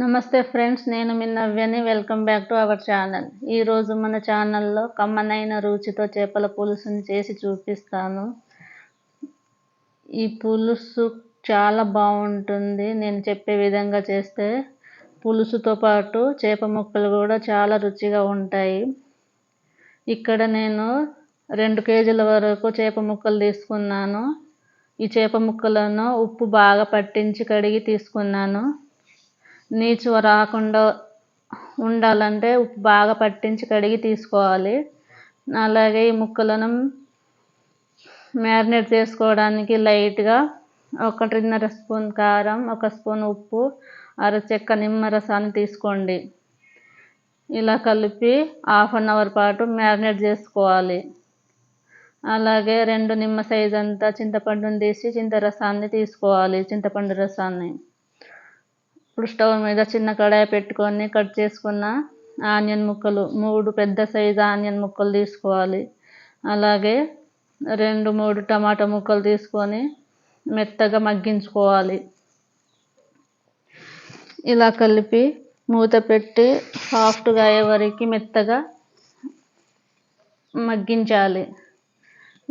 నమస్తే ఫ్రెండ్స్ నేను మీ నవ్యని. Welcome back to our channel. ఈరోజు మన ఛానల్లో కమ్మనైన రుచితో చేపల పులుసుని చేసి చూపిస్తాను. ఈ పులుసు చాలా బాగుంటుంది. నేను చెప్పే విధంగా చేస్తే పులుసుతో పాటు చేప ముక్కలు కూడా చాలా రుచిగా ఉంటాయి. ఇక్కడ నేను రెండు కేజీల వరకు చేప ముక్కలు తీసుకున్నాను. ఈ చేప ముక్కలను ఉప్పు బాగా పట్టించి కడిగి తీసుకున్నాను. నీచు రాకుండా ఉండాలంటే ఉప్పు బాగా పట్టించి కడిగి తీసుకోవాలి. అలాగే ఈ ముక్కలను మ్యారినేట్ చేసుకోవడానికి లైట్గా ఒకటిన్నర స్పూన్ కారం ఒక స్పూన్ ఉప్పు అరచెక్క నిమ్మరసాన్ని తీసుకోండి. ఇలా కలిపి హాఫ్ అన్ అవర్ పాటు మ్యారినేట్ చేసుకోవాలి. అలాగే రెండు నిమ్మ సైజ్ అంతా చింతపండుని తీసి చింత రసాన్ని తీసుకోవాలి చింతపండు రసాన్ని. ఇప్పుడు స్టవ్ మీద చిన్న కడాయి పెట్టుకొని కట్ చేసుకున్న ఆనియన్ ముక్కలు మూడు పెద్ద సైజు ఆనియన్ ముక్కలు తీసుకోవాలి. అలాగే రెండు మూడు టమాటా ముక్కలు తీసుకొని మెత్తగా మగ్గించుకోవాలి. ఇలా కలిపి మూత పెట్టి సాఫ్ట్గా అయ్యే వరకు మెత్తగా మగ్గించాలి.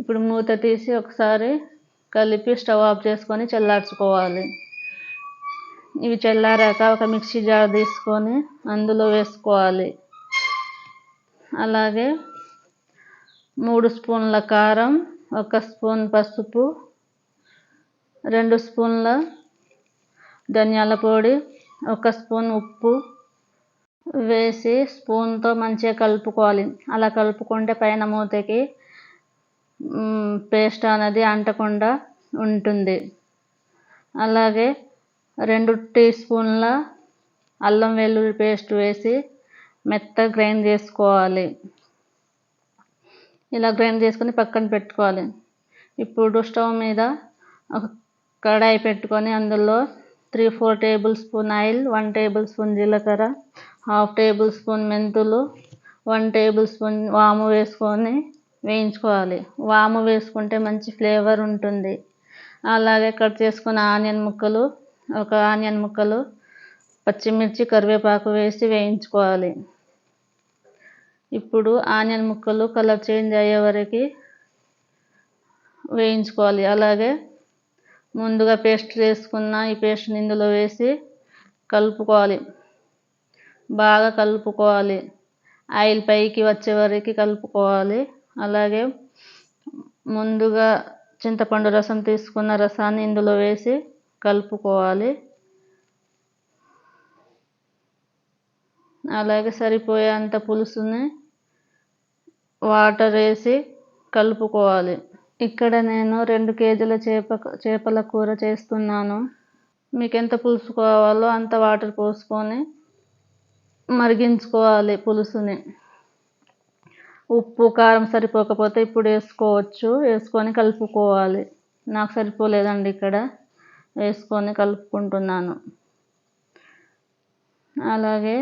ఇప్పుడు మూత తీసి ఒకసారి కలిపి స్టవ్ ఆఫ్ చేసుకొని చల్లార్చుకోవాలి. ఇవి చల్లారాక ఒక మిక్సీ జార్ తీసుకొని అందులో వేసుకోవాలి. అలాగే మూడు స్పూన్ల కారం ఒక స్పూన్ పసుపు రెండు స్పూన్ల ధనియాల పొడి ఒక స్పూన్ ఉప్పు వేసి స్పూన్తో మంచిగా కలుపుకోవాలి. అలా కలుపుకుంటే పైన మూతకి పేస్ట్ అనేది అంటకుండా ఉంటుంది. అలాగే రెండు టీ స్పూన్ల అల్లం వెల్లుల్లి పేస్ట్ వేసి మెత్తగా గ్రైండ్ చేసుకోవాలి. ఇలా గ్రైండ్ చేసుకొని పక్కన పెట్టుకోవాలి. ఇప్పుడు స్టవ్ మీద ఒక కడాయి పెట్టుకొని అందులో three four tablespoon oil one tablespoon జీలకర్ర హాఫ్ టేబుల్ స్పూన్ మెంతులు వన్ టేబుల్ స్పూన్ వాము వేసుకొని వేయించుకోవాలి. వాము వేసుకుంటే మంచి ఫ్లేవర్ ఉంటుంది. అలాగే కట్ చేసుకున్న ఆనియన్ ముక్కలు ఒక ఆనియన్ ముక్కలు పచ్చిమిర్చి కరివేపాకు వేసి వేయించుకోవాలి. ఇప్పుడు ఆనియన్ ముక్కలు కలర్ చేంజ్ అయ్యే వరకు వేయించుకోవాలి. అలాగే ముందుగా పేస్ట్ చేసుకున్న ఈ పేస్ట్ని ఇందులో వేసి కలుపుకోవాలి. బాగా కలుపుకోవాలి. ఆయిల్ పైకి వచ్చే వరకు కలుపుకోవాలి. అలాగే ముందుగా చింతపండు రసం తీసుకున్న రసాన్ని ఇందులో వేసి కలుపుకోవాలి. అలాగే సరిపోయేంత పులుసుని వాటర్ వేసి కలుపుకోవాలి. ఇక్కడ నేను రెండు కేజీల చేప చేపల కూర చేస్తున్నాను. మీకు ఎంత పులుసు కావాలో అంత వాటర్ పోసుకొని మరిగించుకోవాలి పులుసుని. ఉప్పు కారం సరిపోకపోతే ఇప్పుడు వేసుకోవచ్చు. వేసుకొని కలుపుకోవాలి. నాకు సరిపోలేదండి ఇక్కడ. వేసుకొని కలుపుకుంటున్నాను. అలాగే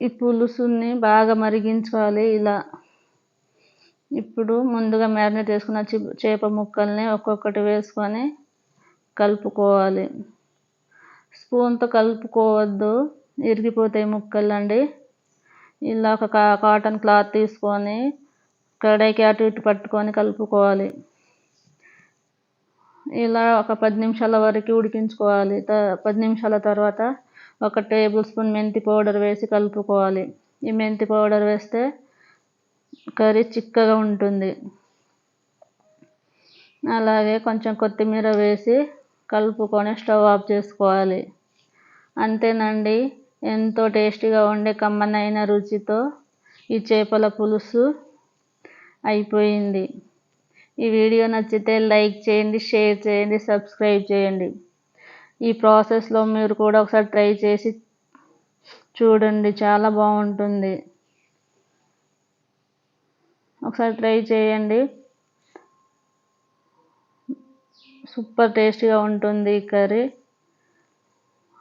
ఈ పులుసుని బాగా మరిగించాలి ఇలా. ఇప్పుడు ముందుగా మ్యారినేట్ చేసుకున్న చేప ముక్కల్ని ఒక్కొక్కటి వేసుకొని కలుపుకోవాలి. స్పూన్తో కలుపుకోవద్దు ఇరిగిపోతాయి ముక్కలు అండి ఇలా ఒక కాటన్ క్లాత్ తీసుకొని కడాయికి అటు ఇటు పట్టుకొని కలుపుకోవాలి. ఇలా ఒక పది నిమిషాల వరకు ఉడికించుకోవాలి. పది నిమిషాల తర్వాత ఒక టేబుల్ స్పూన్ మెంతి పౌడర్ వేసి కలుపుకోవాలి. ఈ మెంతి పౌడర్ వేస్తే కర్రీ చిక్కగా ఉంటుంది. అలాగే కొంచెం కొత్తిమీర వేసి కలుపుకొని స్టవ్ ఆఫ్ చేసుకోవాలి. అంతేనండి ఎంతో టేస్టీగా ఉండే కమ్మనైన రుచితో ఈ చేపల పులుసు అయిపోయింది. ఈ వీడియో నచ్చితే లైక్ చేయండి షేర్ చేయండి సబ్స్క్రైబ్ చేయండి. ఈ ప్రాసెస్లో మీరు కూడా ఒకసారి ట్రై చేసి చూడండి చాలా బాగుంటుంది. ఒకసారి ట్రై చేయండి. సూపర్ టేస్టీగా ఉంటుంది ఈ కర్రీ.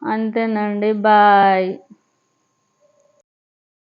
అంతేనండి బాయ్.